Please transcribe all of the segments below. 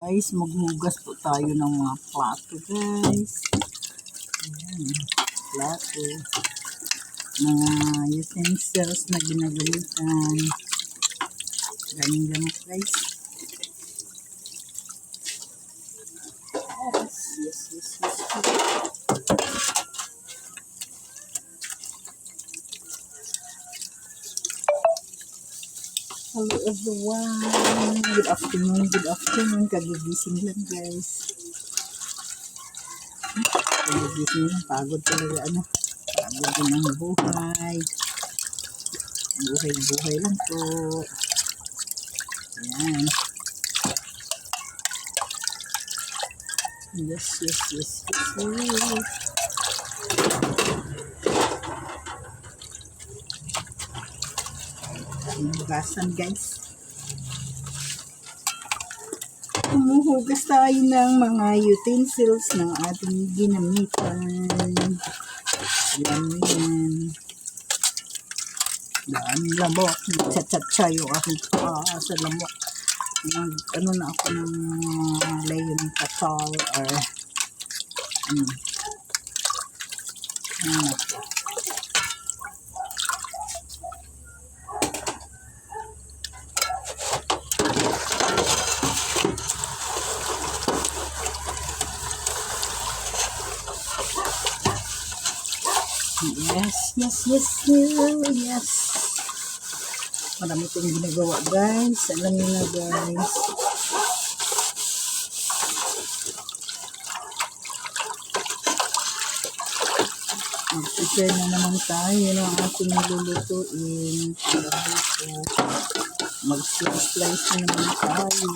Guys, maghugas po tayo ng mga plato, guys. Ayan, plato. Mga utensils na ginagamitan. Daming gamot, guys. Yes, yes, yes, yes. yes. Hello everyone. Good afternoon, good afternoon. Kagigising lang guys. Kagigising lang. Pagod talaga ano. Pagod din ang buhay. Buhay-buhay lang po. Ayan. Yes, yes, yes, yes, yes. Hinugasan guys. Humuhugas tayo ng mga utensils ng ating ginamitan. Yan yan. Daan lamok. Chat-chat yung aking paa sa lamok. Nag, ano na ako ng layon patal or ano. Ano na po. Yes, yes, yes, yes, yes. Marami kong ginagawa, guys. Alam niyo na, guys. Mag-prepare na naman tayo ng ating nilulutuin. Mag-slice na naman tayo.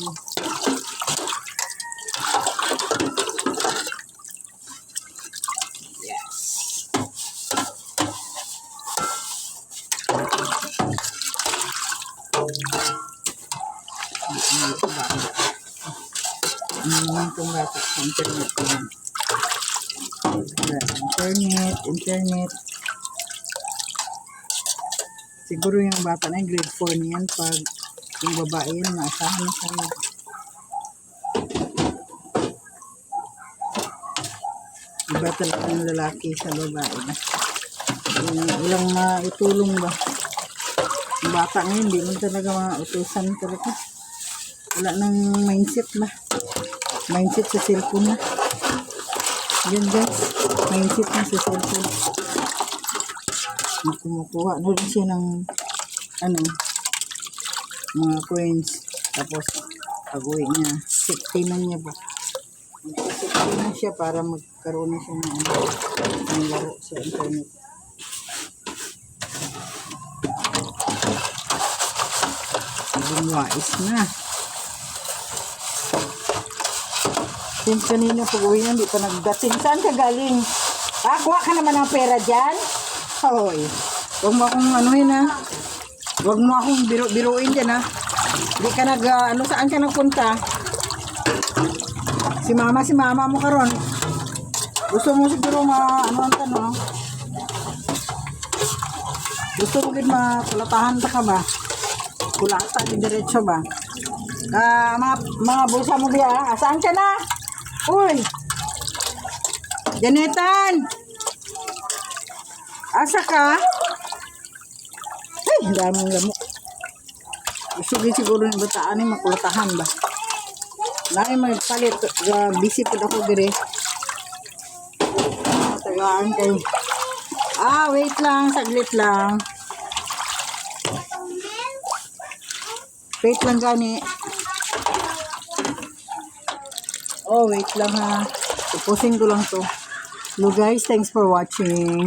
Itong bata sa internet ko. Internet, internet. Siguro yung bata na grade 4 niyan pag yung babae yun, naasahan na siya. Iba talaga yung lalaki sa babae na. Ilang maitulong ba? Bata ngayon, hindi mo talaga mautusan talaga. Wala nang mindset ba? Mindset sa cellphone na. Yan guys, mindset na sa cellphone. Kumukuha na rin siya ng ano, mga coins. Tapos, pag uwi niya, na niya ba? Na siya para magkaroon na siya ng, ano, ng laro sa internet. Bumwais na. Yung kanina pag uwi hindi pa nagdating. Saan ka galing? Ah, kuha ka naman ng pera dyan? Hoy. Huwag mo akong anuhin ha. Huwag mo akong biro biruin dyan ha. Hindi ka nag, ah, ano, saan ka nagpunta? Si mama, si mama mo karon. Gusto mo siguro ma, ano ang tanong? Gusto mo gid makulatahan ta ka ba? Kulata di diretso ba? Ah, mga, mga bulsa mo biya, asaan ka na? Uy! Janetan! Asa ka? Ay, daming lamok. Din siguro ng bataan ay makulatahan ba? Nai magpalit, uh, busy po ako dire. Tagaan kayo. Ah, wait lang, saglit lang. Wait lang gani. Oh, wait lang ha. Tupusin ko lang to. Hello guys, thanks for watching.